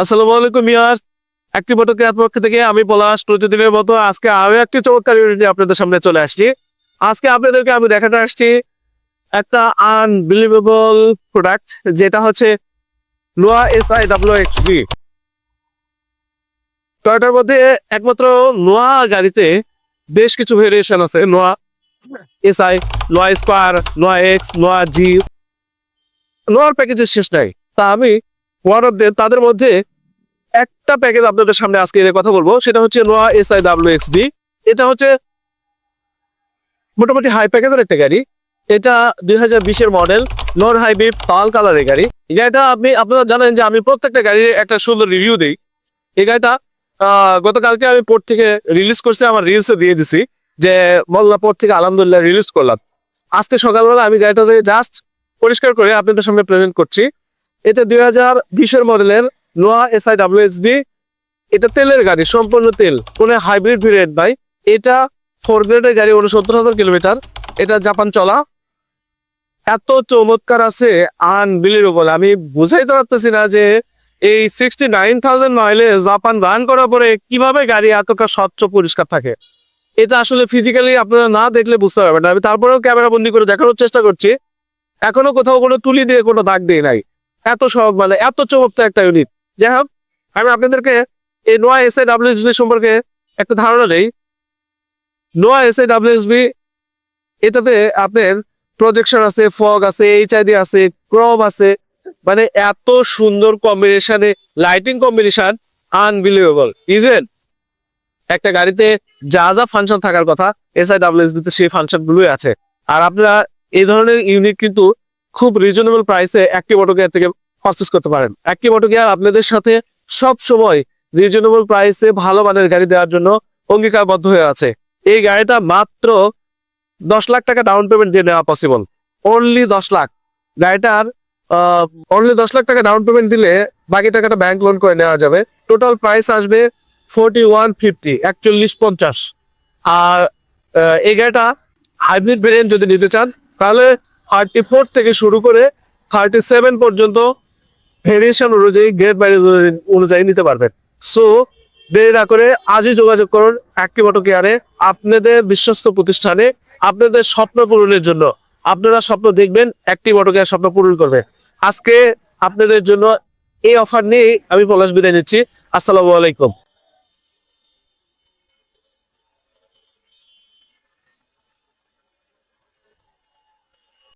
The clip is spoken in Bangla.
আসসালামু আলাইকুম ইয়াস একটি ফটোগ্রাফ পক্ষ থেকে আমি পলাশ প্রতিদিনের মতো আজকে আরও একটি চমৎকার আপনাদের সামনে চলে আসছি। আজকে আপনাদেরকে আমি দেখাতে আসছি একটা আনবিলিভেবল প্রোডাক্ট যেটা হচ্ছে Noah S I W X B তো এটার মধ্যে একমাত্র নোয়া গাড়িতে বেশ কিছু ভেরিয়েশন আছে। Noah S I Noah square Noah X Noah G নোয়ার প্যাকেজের শেষ নাই। তা আমি ওয়ান অফ তাদের মধ্যে একটা প্যাকেজ আপনাদের সামনে আজকে এর কথা বলব, সেটা হচ্ছে Noah S I W X D এটা হচ্ছে মোটামুটি হাই প্যাকেজের একটা গাড়ি। এটা দুই হাজার বিশের মডেল নন হাইব্রিড পাল কালারের গাড়ি। এই গাড়িটা আপনি, আপনারা জানেন যে আমি প্রত্যেকটা গাড়ির একটা সুন্দর রিভিউ দিই। এই গাড়িটা গতকালকে আমি পোর্ট থেকে রিলিজ করছি, আমার রিলসে দিয়ে দিছি, যে মোল্লা পোর্ট থেকে আলহামদুলিল্লাহ রিলিজ করলাম। আজকে সকালবেলা আমি গাড়িটাতে জাস্ট পরিষ্কার করে আপনাদের সামনে প্রেজেন্ট করছি। এটা দুই হাজার বিশের মডেলের Noah S I W S D এটা তেলের গাড়ি, সম্পূর্ণ তেল, কোনো হাইব্রিড ভেরিয়েন্ট নাই। এটা ফোর গ্রেডের গাড়ি, উনসত্তর হাজার কিলোমিটার। এটা জাপান চলা। এত চমৎকার আছে আনবিলিভেবল আমি বুঝাইতে পারতেছি না যে এই সিক্সটি নাইন থাউজেন্ড মাইলে জাপান রান করার পরে কীভাবে গাড়ি এতটা স্বচ্ছ, পরিষ্কার থাকে। এটা আসলে ফিজিক্যালি আপনারা না দেখলে বুঝতে পারবেন না। আমি তারপরেও ক্যামেরা বন্দি করে দেখানোর চেষ্টা করছি। এখনও কোথাও কোনো তুলি দিয়ে কোনো দাগ দিয়ে নাই। এত সহজ মানে এত চমৎকার একটা ইউনিট যাই হোক আমি আপনাদেরকে এই নোয়া এস আই সম্পর্কে একটা ধারণা নেই নোয়া এস আই ডাব্লিউএসবি এটাতে আপনার প্রজেকশন আছে ফগ আছে এইচআইডি আছে ক্রম আছে। মানে এত সুন্দর কম্বিনেশনে লাইটিং কম্বিনেশন আনবিলিভেবল ইভেন একটা গাড়িতে যা যা ফাংশন থাকার কথা এস আই ডাব্লিউএসবি তে সেই ফাংশন গুলোই আছে। আর আপনারা এই ধরনের ইউনিট কিন্তু খুব রিজনেবল প্রাইসে একটি অটো গিয়ার থেকে পারচেস করতে পারেন। একটি অটো গিয়ার আপনাদের সাথে সব সময় রিজনেবল প্রাইসে ভালো মানের গাড়ি দেওয়ার জন্য অঙ্গীকারবদ্ধ হয়ে আছে। এই গাড়িটা মাত্র দশ লাখ টাকা ডাউন পেমেন্ট দিয়ে নেওয়া পসিবল অনলি দশ লাখ। গাড়িটার অনলি দশ লাখ টাকা ডাউন পেমেন্ট দিলে বাকি টাকাটা ব্যাংক লোন করে নেওয়া যাবে। টোটাল প্রাইস আসবে ফোরটি ওয়ান ফিফটি একচল্লিশ পঞ্চাশ। আর এই গাড়িটা হাইব্রিড ভেরিয়েন্ট যদি নিতে চান, তাহলে থার্টি ফোর থেকে শুরু করে থার্টি সেভেন পর্যন্ত ভেরিয়েশন অনুযায়ী গ্রেড বাইরে অনুযায়ী নিতে পারবেন। সো দেরি না করে আজই যোগাযোগ করুন একটি অটো কেয়ারে আপনাদের বিশ্বস্ত প্রতিষ্ঠানে আপনাদের স্বপ্ন পূরণের জন্য আপনারা স্বপ্ন দেখবেন একটি অটো কেয়ার স্বপ্ন পূরণ করবে। আজকে আপনাদের জন্য এই অফার নিয়ে আমি পলাশ বিদায় নিচ্ছি। আসসালামু আলাইকুম।